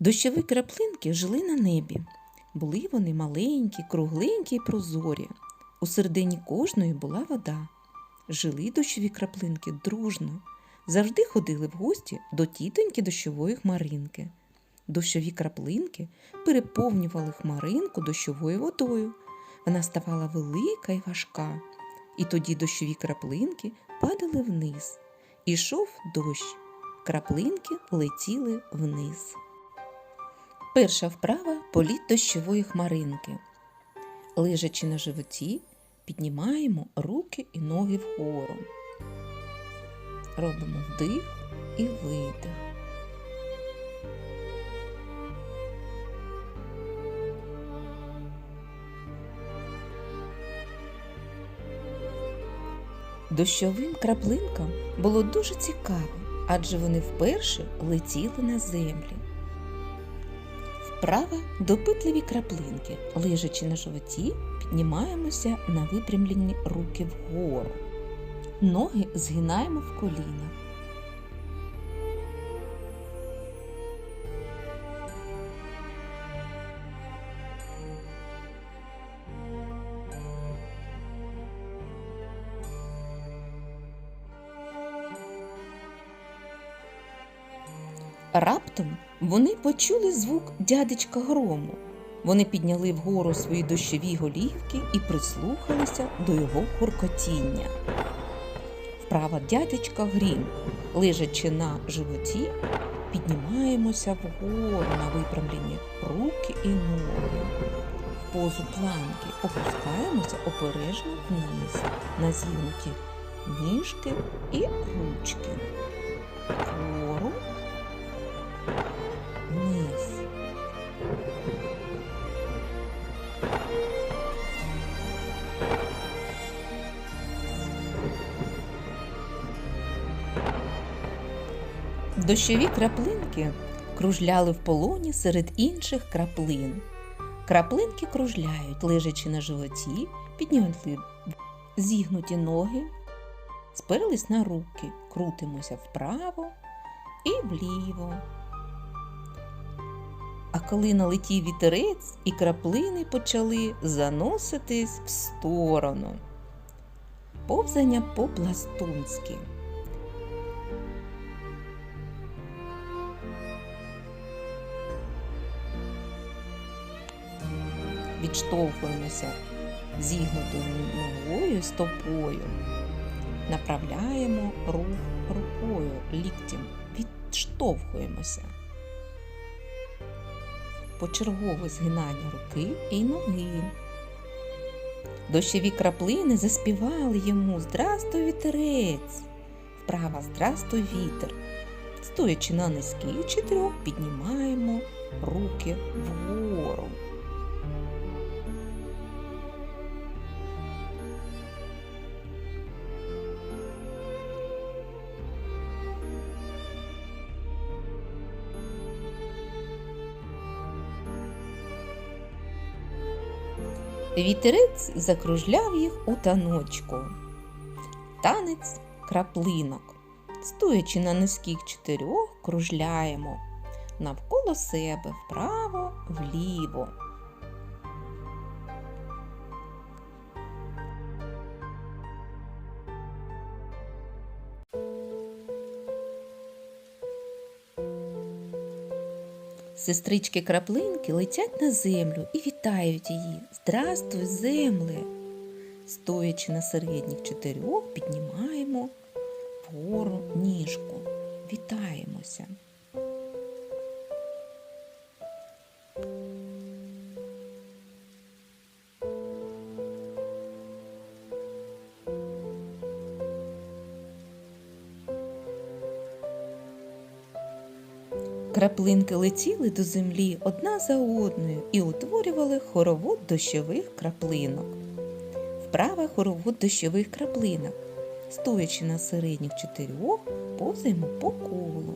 Дощові краплинки жили на небі. Були вони маленькі, кругленькі й прозорі. У середині кожної була вода. Жили дощові краплинки дружно, завжди ходили в гості до тітоньки дощової хмаринки. Дощові краплинки переповнювали хмаринку дощовою водою. Вона ставала велика й важка, і тоді дощові краплинки падали вниз. Ішов дощ, краплинки летіли вниз. Перша вправа політ дощової хмаринки. Лежачи на животі, піднімаємо руки і ноги вгору. Робимо вдих і видих. Дощовим краплинкам було дуже цікаво, адже вони вперше летіли на землі. Вправа допитливі краплинки. Лежачи на животі, піднімаємося на випрямлені руки вгору. Ноги згинаємо в колінах. Раптом вони почули звук дядечка грому. Вони підняли вгору свої дощові голівки і прислухалися до його гуркотіння. Вправа дядечка грім, лежачи на животі, піднімаємося вгору на виправлені руки і ноги. В позу планки опускаємося обережно вниз на зігнуті ніжки і ручки. Вгору Дощові краплинки кружляли в полоні серед інших краплин. Краплинки кружляють, лежачи на животі, підняли зігнуті ноги, сперлись на руки, крутимося вправо і вліво. А коли налетів вітерець, і краплини почали заноситись в сторону. Повзання по-пластунськи. Відштовхуємося зігнутою ногою стопою. Направляємо рух рукою, ліктем, відштовхуємося почергове згинання руки і ноги. Дощові краплини заспівали йому Здрастуй вітерець, вправа Здрастуй вітер. Стоячи на низькій чотирьох, піднімаємо руки вгору. Вітерець закружляв їх у таночку. Танець краплинок. Стоячи на низьких чотирьох, кружляємо навколо себе вправо, вліво. Сестрички краплинки летять на землю і вітають її. Здрастуй, земле! Стоячи на середніх чотирьох, піднімаємо вгору ніжку. Вітаємося. Краплинки летіли до землі одна за одною і утворювали хоровод дощових краплинок. Вправа хоровод дощових краплинок. Стоячи на середніх чотирьох, повзаємо по колу.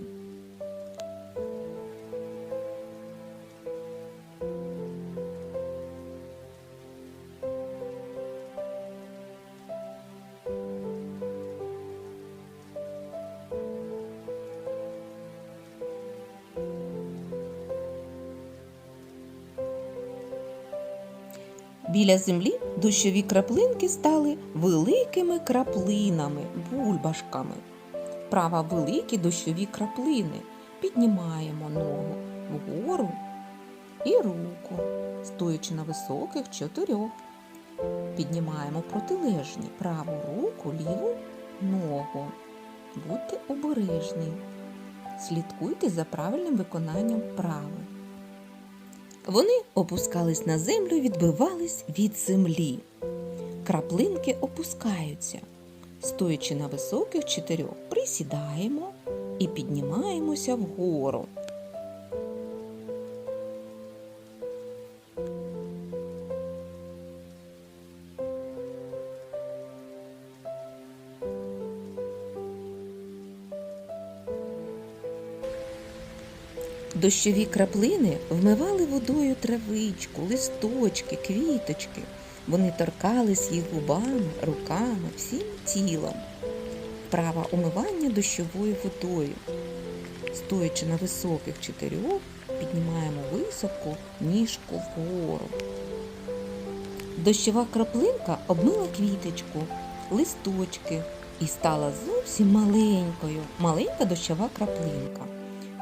Біля землі дощові краплинки стали великими краплинами, бульбашками. Права великі дощові краплини. Піднімаємо ногу вгору і руку, стоячи на високих чотирьох. Піднімаємо протилежні праву руку, ліву ногу. Будьте обережні. Слідкуйте за правильним виконанням вправи. Вони опускались на землю відбивались від землі. Краплинки опускаються. Стоячи на високих чотирьох, присідаємо і піднімаємося вгору. Дощові краплини вмивали водою травичку, листочки, квіточки. Вони торкались їх губами, руками, всім тілом. Вправа умивання дощовою водою. Стоячи на високих чотирьох, піднімаємо високо ніжку вгору. Дощова краплинка обмила квіточку, листочки і стала зовсім маленькою, маленька дощова краплинка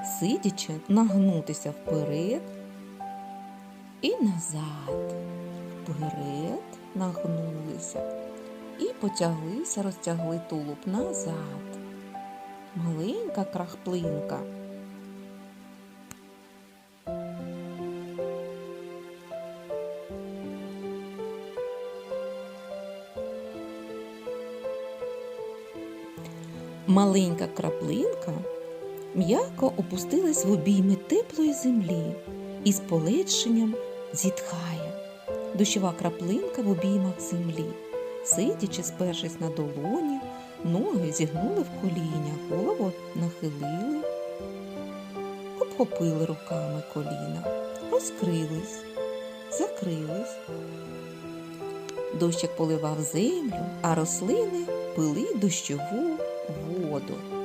сидячи, нагнутися вперед і назад. Вперед нагнулися і потяглися, розтягли тулуб назад. Маленька крахплинка. Маленька краплинка м'яко опустилась в обійми теплої землі і з полегшенням зітхає. Дощова краплинка в обіймах землі, сидячи, спершись на долоні, ноги зігнули в коліня, голову нахилили, обхопили руками коліна, розкрились, закрились. Дощик поливав землю, а рослини пили дощову воду.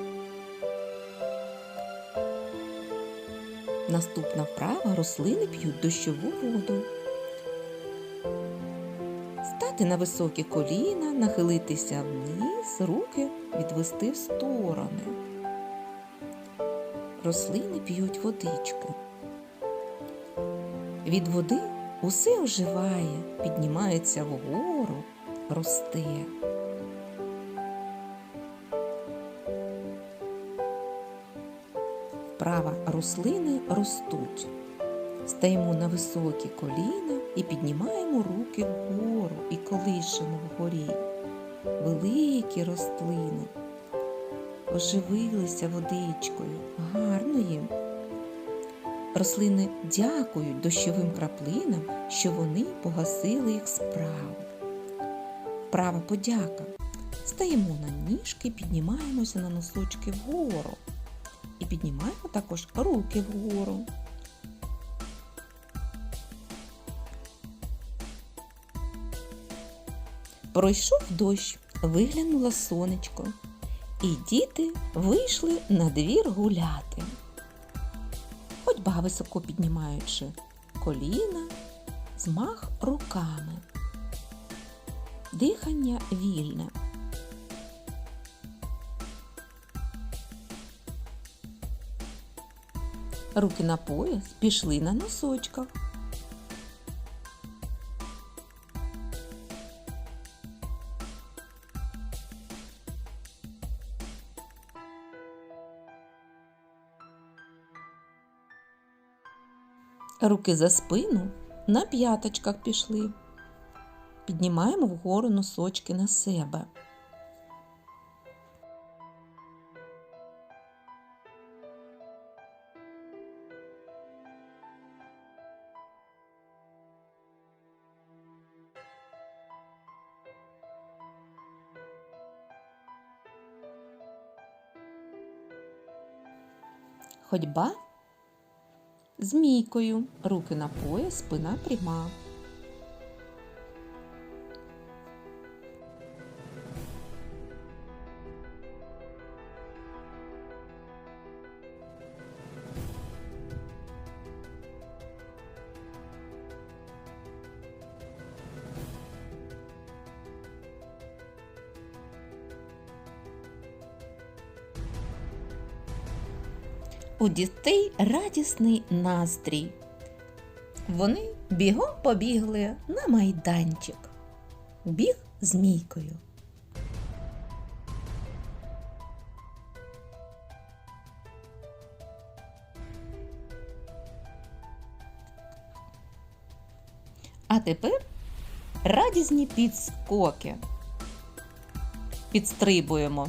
Наступна вправа рослини п'ють дощову воду. Стати на високі коліна, нахилитися вниз, руки відвести в сторони. Рослини п'ють водичку. Від води усе оживає, піднімається вгору, росте. Вправа рослини ростуть. Стаємо на високі коліна і піднімаємо руки вгору і колишемо вгорі. Великі рослини. Оживилися водичкою, гарно їм. Рослини дякують дощовим краплинам, що вони погасили їх справу. Права подяка. Стаємо на ніжки, піднімаємося на носочки вгору. І піднімаємо також руки вгору. Пройшов дощ, виглянуло сонечко, і діти вийшли на двір гуляти. Ходьба високо піднімаючи коліна, змах руками, дихання вільне. Руки на пояс пішли на носочках. Руки за спину на п'яточках пішли. Піднімаємо вгору носочки на себе. Ходьба змійкою, руки на пояс, спина пряма. У дітей радісний настрій. Вони бігом побігли на майданчик. Біг змійкою. А тепер радісні підскоки. Підстрибуємо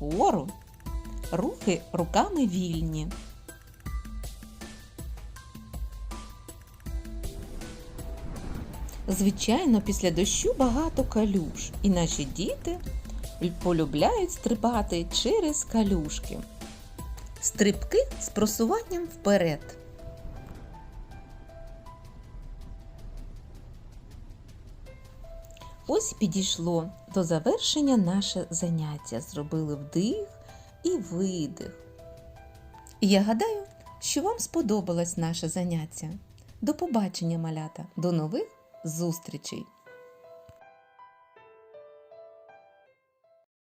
вгору, рухи руками вільні. Звичайно, після дощу багато калюж, і наші діти полюбляють стрибати через калюшки. Стрибки з просуванням вперед. Ось підійшло до завершення наше заняття. Зробили вдих і видих. Я гадаю, що вам сподобалось наше заняття. До побачення, малята, до нових зустрічей!